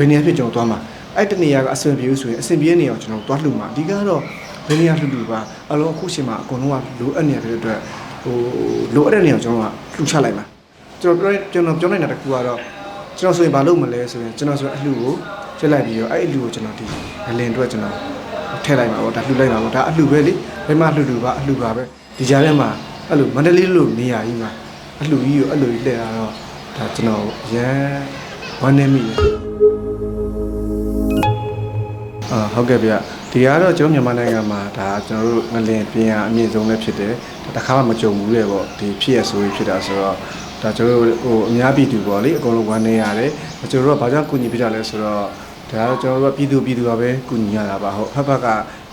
ဘယ်နေရာဖြစ်ကျွန်တော်သွားမှာအဲ့တနေရာကအဆင်ပြေလို့ဆိုရင်အဆင်ပြေနေအောင်ကျွန်တော်သွားလှူမှာအဓိကတော့ဘယ်နေရာလှူလှူပါအလုံးအခုရှင်မှာအကုန်လုံးကလိုအပ်နေရတဲ့အတွက်ဟိုလိုအပ်တဲ့နေရာကိုကျွန်တော်ကလှူချလိုက်မှာကျွန်တော်ပြောကျွန်တော်ပြောနိုင်တာတစ်ခုကတော့ကျွန်တော်ဆိုရင်ဘာလုပ်မလဲဆိုရင်ကျွန်တော်ဆိုရင်အလှူကိုချက်လိုက်ပြီးတော့အဲ့အလှူကိုကျွန်တော်ဒီအလင်အတွက်ကျွန်တော်ထည့်လိုက်မှာပေါ့ဒါလှူလိုက်မှာပေါ့ဒါအလှူပဲလေဘယ်မှာလှူလှူပါအလှူပါပဲဒီကြားထဲမှာအဲ့လိုမန္တလေးလိုနေရာကြီးမှာအလှူကြီးကိုအဲ့လိုကြီးလှည့်လာတော့ဒါကျွန်တော်ရမ်းဝမ်းနေမိတယ်အာ ဟုတ်ကဲ့ဗျဒီကတော့ကျွန်တော်မြန်မာနိုင်ငံမှာဒါကျွန်တော်တို့ငလင်ပြင်ရအမြင့်ဆုံးလည်းဖြစ်တယ်ဒါတစ်ခါမှမကြုံဘူးလေပေါ့ဒီဖြစ်ရဆိုပြီးဖြစ်တာဆိုတော့ဒါကျွန်တော်တို့ဟိုအများပြည်သူပေါ့လေအကုန်လုံးဝမ်းနေရတယ်ကျွန်တော်တို့ကဘာကြောင့်ကုညီပြကြလဲဆိုတော့ဒါကတော့ကျွန်တော်တို့ကပြည်သူပြည်သူကပဲကုညီရတာပါဟုတ်ဖက်ဖက်က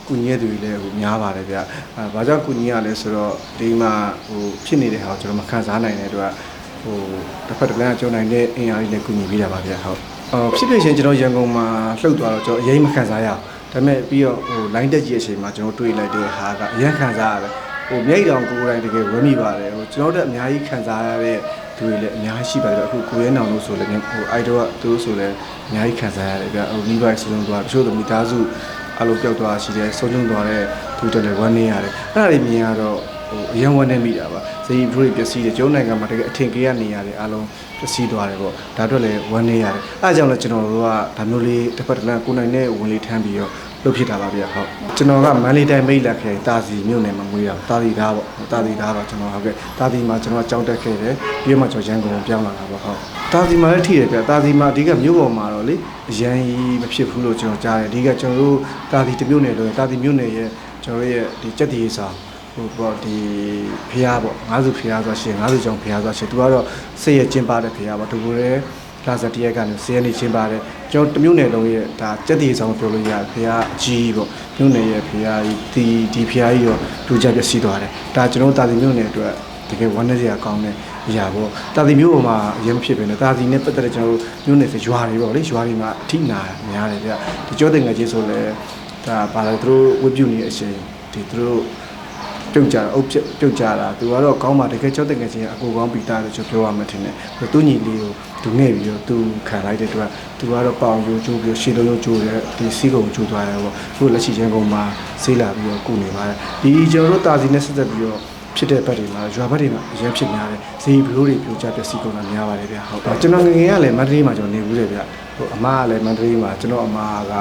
ကုညီရတဲ့သူတွေလည်းဟိုများပါတယ်ဗျအဲဘာကြောင့်ကုညီရလဲဆိုတော့ဒီမှာဟိုဖြစ်နေတဲ့ဟာကိုကျွန်တော်မခံစားနိုင်တဲ့အတွက်ဟိုတစ်ဖက်တစ်လမ်းကကြုံနိုင်တဲ့အင်အားကြီးလည်းကုညီပေးတာပါဗျဟုတ်အော် ဖြစ်ဖြစ်ချင်းကျွန်တော်ရန်ကုန်မှာလှုပ်သွားတော့ကျွန်တော်အရင်မခံစားရအောင်ဒါပေမဲ့ပြီးတော့ဟို line တက်ကြီးအချိန်မှာကျွန်တော်တွေ့လိုက်တဲ့ဟာကအရင်ခံစားရတယ်ဟိုမြိတ်တောင်ကိုယ်တိုင်တကယ်ဝမ်းမိပါတယ်ဟိုကျွန်တော်တို့အများကြီးခံစားရတဲ့သူတွေလည်းအများကြီးရှိပါတယ်အခုကိုရဲနောင်လို့ဆိုလည်းဟို idol ကသူတို့ဆိုလည်းအများကြီးခံစားရတယ်ဗျဟိုမိဘဆုံးလုံးသွားတချို့သမီးသားစုအလိုပြောက်သွားရှိတယ်ဆုံးလုံးသွားတဲ့သူတွေလည်းဝမ်းနေရတယ်အဲ့ဒါတွေမြင်ရတော့ ဟိုအရင်ဝမ်းနေမိတာပါဇေယျတို့တွေပျက်စီးတယ်ကျုံးနိုင်ငံမှာတကယ်အထင်ကြီးရနေရတယ်အားလုံးပျက်စီးသွားတယ်ပေါ့ဒါအတွက်လည်းဝမ်းနေရတယ်အဲအကြောင်းလည်းကျွန်တော်တို့ကဒါမျိုးလေးတစ်ဖက်တစ်လမ်းကိုနိုင်တဲ့ဝင်လေးထမ်းပြီးတော့လုပ်ဖြစ်တာပါဗျဟုတ်ကျွန်တော်ကမန္တလေးတိုင်းမိတ်လက်ခဲတာစီမြို့နယ်မှာမွေးတာတာစီသားပေါ့တာစီသားပါကျွန်တော်ဟုတ်ကဲ့တာစီမှာကျွန်တော်ကကြောင်းတက်ခဲ့တယ်ပြီးတော့မှကျွန်တော်ရန်ကုန်ကိုပြောင်းလာတာပေါ့ဟုတ်တာစီမှာလည်းထိတယ်ဗျတာစီမှာအဓိကမြို့ပေါ်မှာတော့လေအရန်ကြီးမဖြစ်ဘူးလို့ကျွန်တော်ကြားတယ်အဓိကကျွန်တော်တို့တာစီတစ်မြို့နယ်လို့တာစီမြို့နယ်ရဲ့ကျွန်တော်ရဲ့ဒီကြက်တီစာ ဟိုပေါ့ဒီဖះပေါ့ငါးစုဖះဆိုရှင်ငါးစုကြောင့်ဖះဆိုရှင်သူကတော့စိတ်ရကျင်းပတဲ့ဖះပေါ့ဒီလိုလေလာဇာတရက်ကနေစိတ်ရနေကျင်းပတဲ့ကျွန်တော်တမျိုးနယ်လုံးရဲ့ဒါစက်တီဆောင်ပြောလို့ရတယ်ဖះအကြီးပေါ့မျိုးနယ်ရဲ့ဖះကြီးဒီဒီဖះကြီးတော့ဒူကြပြစီသွားတယ်ဒါကျွန်တော်တာစီမျိုးနယ်အတွက်တကယ်ဝမ်းနည်းစရာကောင်းတဲ့အရာပေါ့တာစီမျိုးပေါ်မှာအရင်မဖြစ်ပဲနဲ့တာစီနဲ့ပတ်သက်တဲ့ကျွန်တော်မျိုးနယ်ဆိုရွာတွေပေါ့လေရွာတွေမှာအထိနာများတယ်ဗျဒီကြောတင်ငယ်ကြီးဆိုလဲဒါဘာလဲသူတို့ဝတ်ပြုနေတဲ့အချိန်ဒီသူတို့ ပြုတ်ကြတာအုပ်ပြုတ်ကြတာသူကတော့ကောင်းပါတကယ်ကြောက်တဲ့ငယ်ချင်းအကိုကောင်းပြီးသားလို့ကျွန်တော်ပြောရမှထင်တယ်သူညီလေးကိုသူငဲ့ပြီးတော့သူခံလိုက်တဲ့အတွက်သူကတော့ပေါင်ရိုးချိုးပြီးရှေးလုံးလုံးချိုးတယ်ဒီစီးကုံချိုးသွားတယ်ပေါ့သူလက်ရှိချင်းကုံမှာဆေးလာပြီးတော့ကုနေပါတယ်ဒီကျွန်တော်တို့တာစီနဲ့ဆက်သက်ပြီးတော့ဖြစ်တဲ့ဘက်တွေမှာရွာဘက်တွေမှာအရင်ဖြစ်များတယ်ဈေးဘလို့တွေပြိုကျပျက်စီးကုန်တာများပါတယ်ဗျဟုတ်ကျွန်တော်ငငယ်ကလည်းမန္တလေးမှာကျွန်တော်နေဘူးတယ်ဗျဟိုအမကလည်းမန္တလေးမှာကျွန်တော်အမက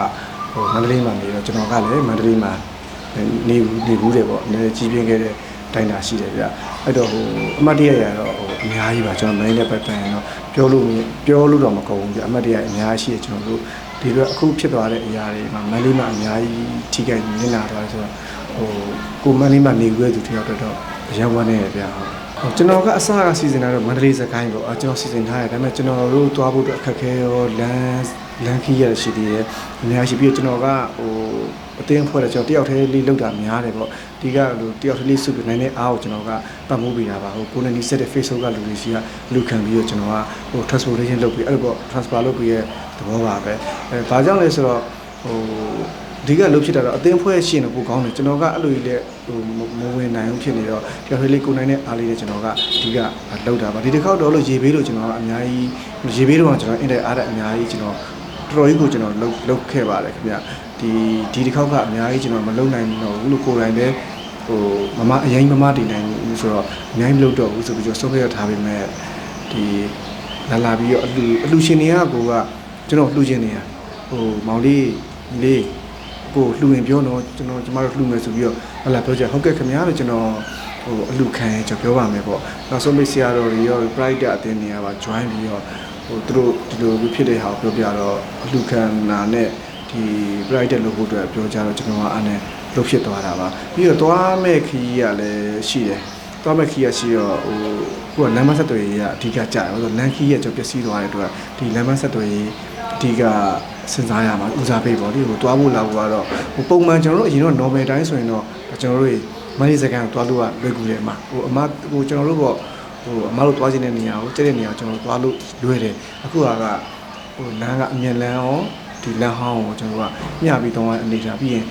ဟိုမန္တလေးမှာနေတော့ကျွန်တော်ကလည်းမန္တလေးမှာ နေဘူးနေဘူးတယ်ပေါ့နည်းနည်းကြီးပြင်းခဲ့တဲ့တိုင်တာရှိတယ်ဗျအဲ့တော့ဟိုအမတ်တရရတော့ဟိုအများကြီးပါကျွန်တော်မင်းနဲ့ပတ်သက်ရင်တော့ပြောလို့မရပြောလို့တော့မကုန်ဘူးဗျအမတ်တရအများကြီးရှိတယ်ကျွန်တော်တို့ဒီလိုအခုဖြစ်သွားတဲ့အရာတွေမှာမန်လေးမှာအများကြီးထိခိုက်ညင်လာသွားတယ်ဆိုတော့ဟိုကိုမန်လေးမှာနေခွဲသူတယောက်တော့အရောက်ဝမ်းနေရဗျဟုတ်ဟိုကျွန်တော်ကအစကစီစဉ်တာတော့မန္တလေးစကိုင်းပေါ့အကျွန်တော်စီစဉ်ထားတယ်ဒါပေမဲ့ကျွန်တော်တို့သွားဖို့အတွက်အခက်အခဲရောလမ်းလမ်းခီးရရှိသေးတယ်အများရှိပြီးတော့ကျွန်တော်ကဟို အတင်းဖွဲ့တယ်ကျွန်တော်တယောက်တည်းလေးလောက်တာများတယ်ပေါ့ဒီကလူတယောက်တည်းလေးစုပြီးနိုင်တဲ့အားကိုကျွန်တော်ကပတ်မှုပေးတာပါဟိုကိုနေနီဆက်တဲ့ Facebook ကလူတွေရှိကလူခံပြီးတော့ကျွန်တော်ကဟို transportation လုပ်ပြီးအဲ့လိုပေါ့ transfer လုပ်ပြီးရဲ့သဘောပါပဲအဲဘာကြောင့်လဲဆိုတော့ဟိုအဓိကလုပ်ဖြစ်တာတော့အသင်းဖွဲ့ရှင်တော့ပိုကောင်းတယ်ကျွန်တော်ကအဲ့လိုကြီးလက်ဟိုမဝင်နိုင်ဘူးဖြစ်နေတော့တယောက်လေးကိုနိုင်တဲ့အားလေးနဲ့ကျွန်တော်ကအဓိကလောက်တာပါဒီတစ်ခေါက်တော့လို့ရေဘေးလို့ကျွန်တော်ကအများကြီးရေဘေးတော့ကျွန်တော်အင်တာအားတဲ့အများကြီးကျွန်တော်တော်တော်ကြီးကိုကျွန်တော်လုတ်လုတ်ခဲ့ပါတယ်ခင်ဗျ ဒီဒီတစ်ခေါက်ကအများကြီးကျွန်တော်မလုံနိုင်တော့ဘူးလို့ကိုယ်တိုင်ပဲဟိုမမအရင်မမတည်နိုင်ဘူးဆိုတော့အများကြီးမလုပ်တော့ဘူးဆိုပြီးကျွန်တော်ဆုံးဖြတ်ထားပေမဲ့ဒီလာလာပြီးတော့အလူအလူရှင်တွေကကိုကကျွန်တော်လှူခြင်းနေရဟိုမောင်လေးညီလေးကိုလှူရင်ပြောတော့ကျွန်တော်ကျမတို့လှူမယ်ဆိုပြီးတော့ဟလာပြောကြဟုတ်ကဲ့ခင်ဗျားလို့ကျွန်တော်ဟိုအလှခံကျွန်တော်ပြောပါမယ်ပေါ့နောက်ဆုံးမိတ်ဆရာတော်တွေရော pride အတင်းနေရာပါ join ပြီးတော့ဟိုသူတို့ဒီလိုဖြစ်တဲ့ဟာကိုပြောပြတော့အလှခံနာနဲ့ ဒီ pride လုပ်ဖို့အတွက်ပြောကြတော့ကျွန်တော်ကအားနဲ့လုပ်ဖြစ်သွားတာပါပြီးတော့သွားမဲ့ခီးကလည်းရှိတယ်သွားမဲ့ခီးကရှိတော့ဟိုခုကလမ်းမဆက်တွေကြီးကအဓိကကြာတယ်ဆိုတော့လမ်းခီးကကျွန်တော်ပျက်စီးသွားတဲ့အတွက်ဒီလမ်းမဆက်တွေကြီးအဓိကစဉ်းစားရမှာဦးစားပေးပေါ့ဒီဟိုတွားဖို့လာဖို့ကတော့ဟိုပုံမှန်ကျွန်တော်တို့အရင်တော့ normal တိုင်းဆိုရင်တော့ကျွန်တော်တို့မန်လေးစကန်ကိုတွားလို့ကလွယ်ကူတယ်အမဟိုအမဟိုကျွန်တော်တို့ပေါ့ဟိုအမတို့တွားခြင်းတဲ့နေရာကိုကျတဲ့နေရာကိုကျွန်တော်တို့တွားလို့လွယ်တယ်အခုကဟိုလမ်းကအမြင်လမ်းရော ဒီလမ်းဟောင်းကိုကျွန်တော်တို့ကမျှပြီးတော့အနေထားပြီးရင်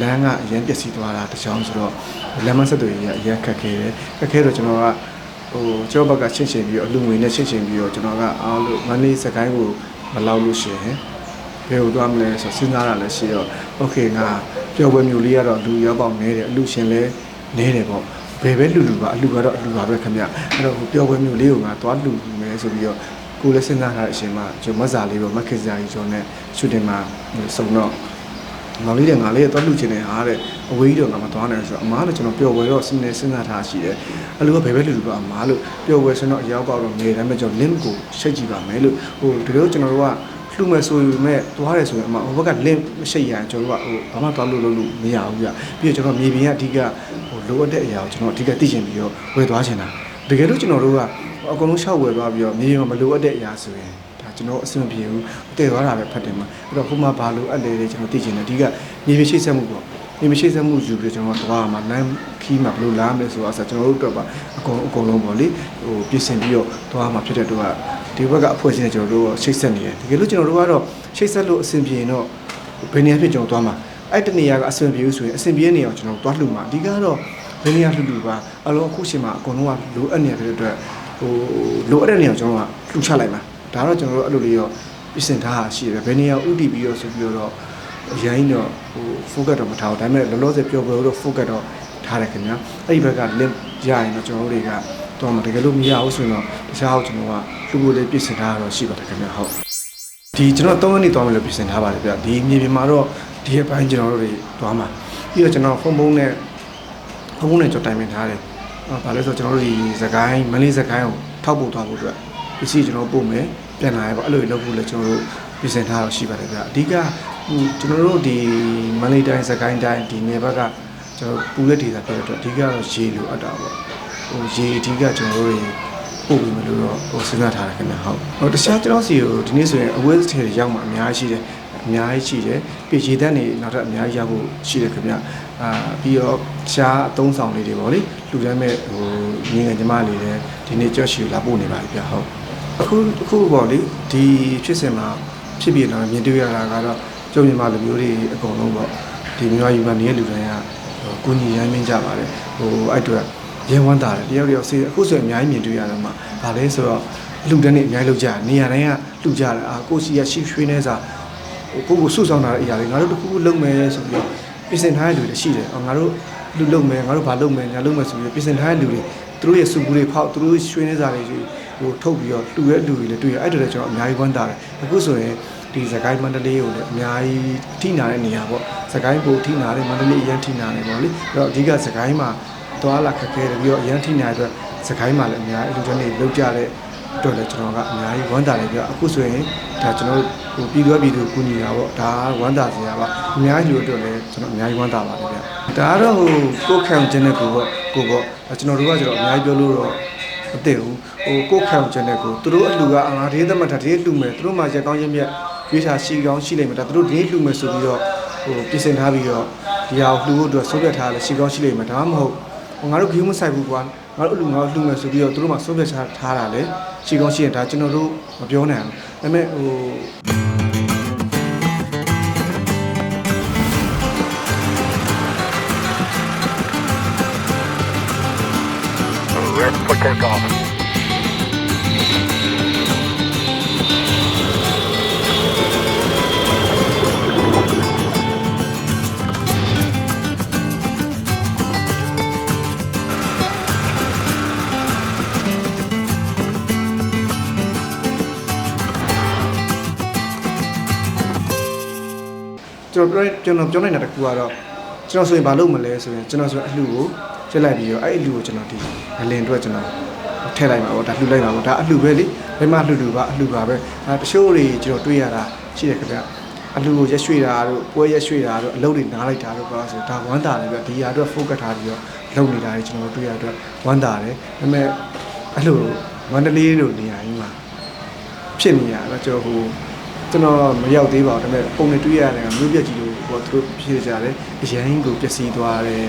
လမ်းကအရင်ပျက်စီးသွားတာတချောင်းဆိုတော့လမ်းမဆက်တွေကြီးကအရင်ခက်ခဲတယ်ခက်ခဲတော့ကျွန်တော်ကဟိုကျွန်တော်ဘက်ကရှင်းရှင်းပြီးတော့အလူငွေနဲ့ရှင်းရှင်းပြီးတော့ကျွန်တော်ကအားလို့မန်လေးစကိုင်းကိုမလောက်လို့ရှိရင်ဟ ဘယ်ကိုသွားမလဲဆိုစဉ်းစားတာလည်းရှိတော့โอเคငါပျော်ပွဲမျိုးလေးကတော့လူရောက်ပေါက်နေတယ်အလူရှင်လည်းနေတယ်ပေါ့ဘယ်ပဲလူလူပါအလူကတော့အလူပါပဲခင်ဗျအဲ့တော့ဟိုပျော်ပွဲမျိုးလေးကိုငါသွားလူမယ်ဆိုပြီးတော့ ကိုလည်းစဉ်းစားထားတဲ့အချိန်မှာကျွန်မဇာလေးပေါ့မက်ခဇာကြီးကျွန်တော်နဲ့ရှူတင်မှာစုံတော့ငေါလေးတဲ့ငါလေးတော့လှူချင်တယ်ဟာတဲ့အဝေးကြီးတော့ငါမသွားနိုင်ဆိုတော့အမားလည်းကျွန်တော်ပျော်ဝယ်တော့စဉ်းနေစဉ်းစားထားရှိတယ်အဲ့လိုပဲဘယ်ပဲလူလူပါအမားလို့ပျော်ဝယ်ဆိုတော့အရောက်ပေါက်တော့နေတယ်မဲ့ကျွန်တော် link ကိုရှိတ်ကြည့်ပါမယ်လို့ဟိုတကယ်လို့ကျွန်တော်တို့ကလှူမယ်ဆိုရင်မဲ့သွားတယ်ဆိုရင်အမဟိုဘက်က link မရှိရရင်ကျွန်တော်တို့ကဟိုဘာမှသွားလို့လို့လို့မရဘူးပြပြီးတော့ကျွန်တော်မြေပြင်ကအဓိကဟိုလိုအပ်တဲ့အရာကိုကျွန်တော်အဓိကသိချင်ပြီးတော့ဝယ်သွားချင်တာတကယ်လို့ကျွန်တော်တို့က အကုန်လုံးရှောက်ဝယ်သွားပြီးတော့မြေပြင်မှာမလိုအပ်တဲ့အရာဆိုရင်ဒါကျွန်တော်အဆင်မပြေဘူးတည်သွားတာပဲဖတ်တယ်မှာအဲ့တော့ဟိုမှာဘာလို့အပ်လဲလေကျွန်တော်သိချင်တယ်အဓိကမြေပြင်ရှိတ်ဆက်မှုပေါ့မြေပြင်ရှိတ်ဆက်မှုယူပြီးကျွန်တော်သွားမှာလမ်းခီးမှာဘယ်လိုလာမလဲဆိုတော့ကျွန်တော်တို့တော့ပါအကုန်အကုန်လုံးပေါ့လေဟိုပြင်ဆင်ပြီးတော့သွားမှာဖြစ်တဲ့တော့ဒီဘက်ကအဖွဲ့အစည်းနဲ့ကျွန်တော်တို့ရှိတ်ဆက်နေတယ်တကယ်လို့ကျွန်တော်တို့ကတော့ရှိတ်ဆက်လို့အဆင်ပြေရင်တော့ဘယ်နေရာဖြစ်ကျွန်တော်သွားမှာအဲ့တနေရာကအဆင်ပြေဘူးဆိုရင်အဆင်ပြေတဲ့နေရာကိုကျွန်တော်သွားလှူမှာအဓိကတော့ဘယ်နေရာလှူလှူပါအလုံးအခုချိန်မှာအကုန်လုံးကလိုအပ်နေတဲ့အတွက် ဟိုလိုအပ်တဲ့နေရာကိုကျွန်တော်ကလှူချလိုက်မှာဒါတော့ကျွန်တော်တို့အဲ့လိုလေးရောပြင်ဆင်ထားတာရှိတယ်ဘယ်နေရာဥတည်ပြီးတော့ဆိုပြီးတော့အရင်တော့ဟို focus တော့မထားဘူးဒါပေမဲ့လောလောဆယ်ပျော်ပျော်တော့ focus တော့ထားတယ်ခင်ဗျာအဲ့ဒီဘက်က link ရရင်တော့ကျွန်တော်တို့တွေကတော့မတကယ်လို့မရဘူးဆိုရင်တော့တခြားဟုတ်ကျွန်တော်ကလူကိုလေးပြင်ဆင်ထားတာတော့ရှိပါတယ်ခင်ဗျာဟုတ်ဒီကျွန်တော်၃ရက်နေသွားမယ်လို့ပြင်ဆင်ထားပါတယ်ဗျာဒီမြေပြင်မှာတော့ဒီအပိုင်းကျွန်တော်တို့တွေသွားမှာပြီးတော့ကျွန်တော်ဖုန်းဖုန်းနဲ့ဖုန်းဖုန်းနဲ့ကျွန်တော်တိုင်ပင်ထားတယ်အော် ဘာလဲဆိုတော့ကျွန်တော်တို့ဒီစကိုင်းမလေးစကိုင်းကိုထောက်ပို့သွားဖို့အတွက်ပစ္စည်းကျွန်တော်ပို့မယ်ပြန်လာရပေါ့အဲ့လိုလုပ်ဖို့လည်းကျွန်တော်တို့ပြင်ဆင်ထားတော့ရှိပါတယ်ဗျာအဓိကဟိုကျွန်တော်တို့ဒီမန္တလေးတိုင်းစကိုင်းတိုင်းဒီနယ်ဘက်ကကျွန်တော်ပူလက်ဒေတာဖြစ်တဲ့အတွက်အဓိကတော့ရေလိုအပ်တာပေါ့ဟိုရေအဓိကကျွန်တော်တို့တွေပို့ပြီးမလို့တော့ဟိုစဉ်းစားထားတယ်ခင်ဗျာဟုတ်ဟိုတခြားကျွန်တော်စီကိုဒီနေ့ဆိုရင် awareness တွေရောက်မှာအများကြီးရှိတယ် အများကြီးရှိတယ်ပြည်ရေတန်းနေနောက်ထပ်အများကြီးရောက်ဖို့ရှိတယ်ခင်ဗျာအာပြီးတော့တခြားအသုံးဆောင်လေးတွေပေါ့လေလူတန်းမဲ့ဟိုငင်းငယ်ကျမလေးတွေဒီနေ့ကြော့ရှီလာပို့နေပါပြီဗျာဟုတ်အခုအခုပေါ့လေဒီဖြစ်စဉ်မှာဖြစ်ပြီးတော့မြင်တွေ့ရတာကတော့ကျုံမြန်မာလူမျိုးတွေအကုန်လုံးပေါ့ဒီမြန်မာယူမှာနေတဲ့လူတိုင်းကဟိုကိုညီရမ်းမင်းကြပါတယ်ဟိုအဲ့အတော့ရဲဝမ်းတာတယ်တယောက်တယောက်စေးအခုဆိုရင်အများကြီးမြင်တွေ့ရတော့မှဗာလဲဆိုတော့လူတန်းနေအများကြီးလောက်ကြနေရာတိုင်းကလူကြတယ်အာကိုစီရရှိရွှေနေစား ဟိုကိုကိုစုဆောင်တာတဲ့အရာတွေငါတို့တခုခုလုပ်မယ်ဆိုပြီးတော့ပြင်ဆင်ထားတဲ့လူတွေရှိတယ်အော်ငါတို့လူလုပ်မယ်ငါတို့ဘာလုပ်မယ်ညာလုပ်မယ်ဆိုပြီးပြင်ဆင်ထားတဲ့လူတွေသူတို့ရဲ့စုဘူးတွေဖောက်သူတို့ရွှေနေစားတွေဟိုထုတ်ပြီးတော့တူရဲ့လူတွေလည်းတွေ့ရအဲ့ဒါလည်းကျွန်တော်အများကြီးဝမ်းသာတယ်အခုဆိုရင်ဒီစကိုင်းမန္တလေးကိုလည်းအများကြီးထိနာတဲ့နေရာပေါ့စကိုင်းကိုထိနာတယ်မန္တလေးအရင်ထိနာတယ်ပေါ့လေအဲ့တော့အဓိကစကိုင်းမှာသွားလာခက်ခဲတယ်ပြီးတော့အရင်ထိနာတဲ့အတွက်စကိုင်းမှာလည်းအများကြီးလူတွေနေလောက်ကြတဲ့အ တွက်လည်းကျွန်တော်ကအများကြီးဝမ်းသာတယ်ပြအခုဆိုရင်ဒါကျွန်တော်ဟိုပြည်သူ့ပြည်သူကူညီတာပေါ့ဒါဝမ်းသာစရာပါအများကြီးလူအတွက်လည်းကျွန်တော်အများကြီးဝမ်းသာပါတယ်ဗျဒါကတော့ဟိုကိုခံခြင်းနဲ့ကိုပေါ့ကိုပေါ့ကျွန်တော်တို့ကကျတော့အများကြီးပြောလို့တော့မသိဘူးဟိုကိုယ့်ခံချက်နဲ့ကိုသူတို့အလှကအာဒေးသမတ်တာဒေးလှူမယ်သူတို့မှရက်ကောင်းချင်းမြတ်ရွေးထားရှိကောင်းရှိလိမ့်မယ်ဒါသူတို့ဒေးလှူမယ်ဆိုပြီးတော့ဟိုပြင်ဆင်ထားပြီးတော့ဒီဟာကိုလှူဖို့အတွက်ဆုံးဖြတ်ထားတယ်ရှိကောင်းရှိလိမ့်မယ်ဒါမှမဟုတ်ဟို ငါတို့ဂယူးမဆိုင်ဘူးကွာငါတို့အလှငါတို့လှူမယ်ဆိုပြီးတော့သူတို့မှဆုံးဖြတ်ထားတာလေရှိကောင်းရှိရင်ဒါကျွန်တော်တို့မပြောနိုင်ဘူးဒါပေမဲ့ဟို Red for ကျွန်တော်ပြောကျွန်တော်ပြောနိုင်တာတစ်ခုကတော့ကျွန်တော်ဆိုရင်မလုပ်မလဲဆိုရင်ကျွန်တော်ဆိုရင်အလှကိုကျက်လိုက်ပြီးတော့အဲ့အလှကိုကျွန်တော်ဒီအလင်အတွက်ကျွန်တော်ထည့်လိုက်ပါတော့ဒါလှူလိုက်ပါတော့ဒါအလှပဲလေဘယ်မှာလှူလှူပါအလှပါပဲအဲတချို့တွေကျွန်တော်တွေ့ရတာရှိတယ်ခင်ဗျအလှကိုရက်ရွှေ့တာတို့ပွဲရက်ရွှေ့တာတို့အလုပ်တွေနားလိုက်တာတို့ပါဆိုဒါဝမ်းတာတယ်ဗျဒီဟာအတွက် focus ထားပြီးတော့လုပ်နေတာတွေကျွန်တော်တွေ့ရအတွက်ဝမ်းတာတယ်ဒါပေမဲ့အလှမန္တလေးတို့နေရာကြီးမှာဖြစ်နေရတော့ကျွန်တော်ဟို ကျွန်တော်မရောက်သေးပါဘူးဒါပေမဲ့ပုံနဲ့တွေ့ရတယ်မြို့ပြက်ကြီးလို့ဟိုသူတို့ဖြစ်ကြတယ်အရင်ကိုပျက်စီးသွားတယ်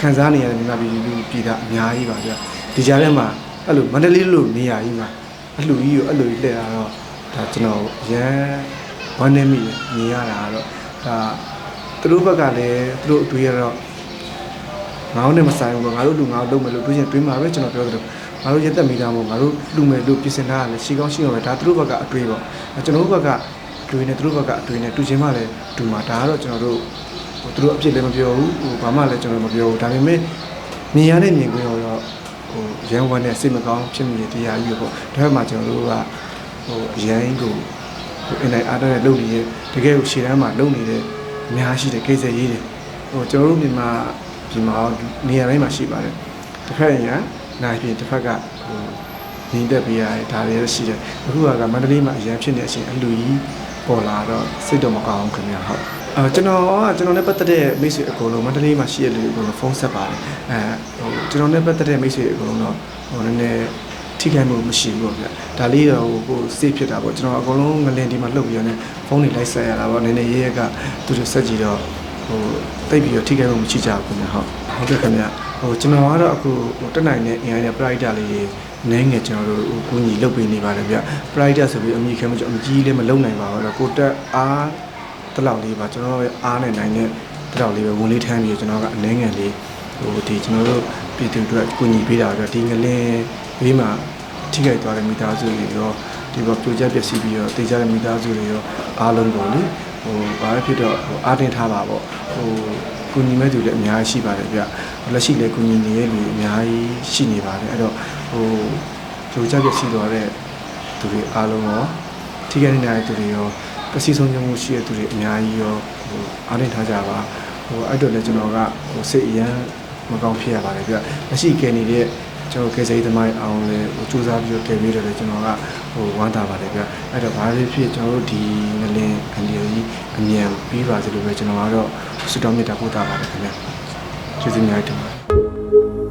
ခံစားနေရတဲ့မြန်မာပြည်လူပြည်သားအများကြီးပါဗျဒီကြားထဲမှာအဲ့လိုမန္တလေးလိုနေရာကြီးမှာအဲ့လိုကြီးကိုအဲ့လိုကြီးလှည့်လာတော့ဒါကျွန်တော်ရမ်းဝမ်းနေမိတယ်မြင်ရတာကတော့ဒါသူတို့ဘက်ကလည်းသူတို့အတွေ့ရတော့ငါတို့နဲ့မဆိုင်ဘူးပေါ့ငါတို့လူငါတို့လုပ်မယ်လို့တွေးရင်တွေးမှာပဲကျွန်တော်ပြောသလို ငါတို့ရက်သက်မိတာမို့ငါတို့လူမယ်လို့ပြင်ဆင်ထားရတယ်ရှိကောင်းရှိအောင်ပဲဒါသူတို့ဘက်ကအတွေးပေါ့အဲကျွန်တော်တို့ဘက်ကတွေ့နေသူတို့ဘက်ကအတွေ့နေတူချင်းမှလည်းတူမှာဒါကတော့ကျွန်တော်တို့ဟိုသူတို့အဖြစ်လည်းမပြောဘူးဟိုဘာမှလည်းကျွန်တော်မပြောဘူးဒါပေမဲ့မြင်ရတဲ့မြင်ကွင်းရောတော့ဟိုရန်ဝမ်းနဲ့စိတ်မကောင်းဖြစ်နေတဲ့တရားကြီးပေါ့ဒါပေမဲ့ကျွန်တော်တို့ကဟိုအရင်ကိုဟိုအင်တိုင်းအားတဲ့လုပ်နေတဲ့တကယ်ကိုရှေ့တန်းမှာလုပ်နေတဲ့အများရှိတဲ့ကိစ္စရေးတွေဟိုကျွန်တော်တို့မြန်မာပြည်မှာနေရာတိုင်းမှာရှိပါတယ်တစ်ဖက်ရင်က နိုင်ပြင်တစ်ဖက်ကဟိုညီတက်ပေးရတယ်ဒါတွေရရှိတယ်အခုကမန္တလေးမှာအရင်ဖြစ်နေတဲ့အချိန်အလူကြီးပေါ်လာတော့စိတ်တော့မကောင်းဘူးခင်ဗျာဟုတ်အဲကျွန်တော်ကကျွန်တော်နဲ့ပတ်သက်တဲ့မိတ်ဆွေအကုန်လုံးမန္တလေးမှာရှိတဲ့လူအကုန်လုံးဖုန်းဆက်ပါတယ်အဲဟိုကျွန်တော်နဲ့ပတ်သက်တဲ့မိတ်ဆွေအကုန်လုံးတော့ဟိုနည်းနည်းထိခိုက်မှုမရှိဘူးပေါ့ဗျဒါလေးတော့ဟိုစိတ်ဖြစ်တာပေါ့ကျွန်တော်အကုန်လုံးငလင်ဒီမှာလှုပ်ပြီးတော့ဖုန်းတွေလိုက်ဆက်ရတာပေါ့နည်းနည်းရေးရကသူတို့ဆက်ကြည့်တော့ဟိုတိတ်ပြီးတော့ထိခိုက်မှုမရှိကြဘူးခင်ဗျာဟုတ်ဟုတ်ကဲ့ခင်ဗျာ ဟိုကျွန်တော်ကတော့အခုဟိုတက်နိုင်တဲ့အင်အားနဲ့ pride လေးတွေနည်းငယ်ကျွန်တော်တို့ကိုညီလုပ်ပေးနေပါတယ်ဗျ private ဆိုပြီးအမိခဲမကျွန်တော်အကြီးလေးမလုပ်နိုင်ပါဘူးတော့ကိုတက်အားတလောက်လေးပါကျွန်တော်ရဲ့အားနဲ့နိုင်တဲ့တလောက်လေးပဲဝင်လေးထမ်းပြီးကျွန်တော်ကအနည်းငယ်လေးဟိုဒီကျွန်တော်တို့ပြည်သူတို့ကိုညီပေးတာဗျဒီငလင်းဘေးမှာထိခိုက်သွားတဲ့မိသားစုတွေရောဒီဘောပြိုကျပျက်စီးပြီးတော့တေချတဲ့မိသားစုတွေရောအားလုံးကိုလေဟိုဘာပဲဖြစ်တော့ဟိုအားတင်ထားပါပေါ့ဟို ကုညီမဲ့သူလည်းအများကြီးရှိပါတယ်ဗျလက်ရှိလည်းကုညီနေတဲ့လူအများကြီးရှိနေပါတယ်အဲ့တော့ဟိုကြိုကြပြစီသွားတဲ့သူတွေအားလုံးရောထိခိုက်နေတဲ့သူတွေရောပစီဆုံးညမှုရှိတဲ့သူတွေအများကြီးရောဟိုအားတင်ထားကြပါဟိုအဲ့တော့လည်းကျွန်တော်ကဟိုစိတ်အရန်မကောင်းဖြစ်ရပါတယ်ဗျလက်ရှိကဲနေတဲ့ကျွန်တော်ကဲစိတ်သမိုင်းအောင်လေဟိုစူးစမ်းပြီးတော့တည်ပြီးတော့လည်းကျွန်တော်ကဟိုဝမ်းသာပါတယ်ဗျအဲ့တော့ဘာဖြစ်ဖြစ်ကျွန်တော်တို့ဒီငလင်အန်ဒီယိုကြီးအမြန်ပြီးပါစေလို့ပဲကျွန်တော်ကတော့ ဆုတောင်းမြတ်တာပို့တာပါတယ်ခင်ဗျာကျေးဇူးများတင်ပါတယ်